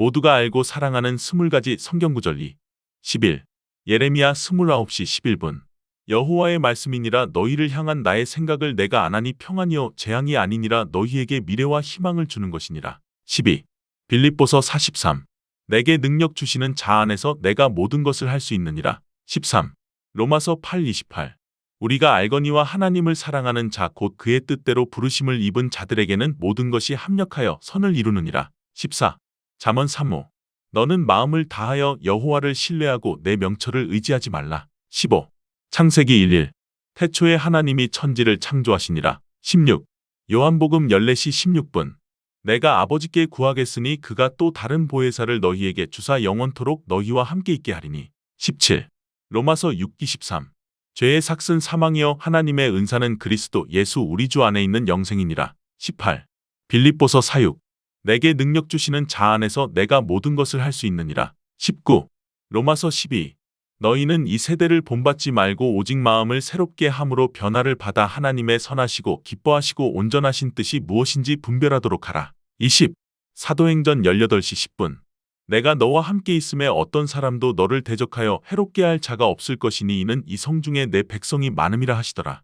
모두가 알고 사랑하는 스물 가지 성경구절 2. 11. 예레미야 29시 11분. 여호와의 말씀이니라 너희를 향한 나의 생각을 내가 안하니 평안이요 재앙이 아니니라 너희에게 미래와 희망을 주는 것이니라. 12. 빌립보서 43. 내게 능력 주시는 자 안에서 내가 모든 것을 할 수 있느니라. 13. 로마서 8, 28. 우리가 알거니와 하나님을 사랑하는 자 곧 그의 뜻대로 부르심을 입은 자들에게는 모든 것이 합력하여 선을 이루느니라. 14. 잠언 3호. 너는 마음을 다하여 여호와를 신뢰하고 내 명철을 의지하지 말라. 15. 창세기 11. 태초에 하나님이 천지를 창조하시니라. 16. 요한복음 14시 16분. 내가 아버지께 구하겠으니 그가 또 다른 보혜사를 너희에게 주사 영원토록 너희와 함께 있게 하리니. 17. 로마서 6기 13. 죄의 삭슨 사망이여 하나님의 은사는 그리스도 예수 우리 주 안에 있는 영생이니라. 18. 빌립보서 사육. 내게 능력 주시는 자 안에서 내가 모든 것을 할 수 있느니라. 19. 로마서 12. 너희는 이 세대를 본받지 말고 오직 마음을 새롭게 함으로 변화를 받아 하나님의 선하시고 기뻐하시고 온전하신 뜻이 무엇인지 분별하도록 하라. 20. 사도행전 18시 10분. 내가 너와 함께 있음에 어떤 사람도 너를 대적하여 해롭게 할 자가 없을 것이니 이는 이 성 중에 내 백성이 많음이라 하시더라.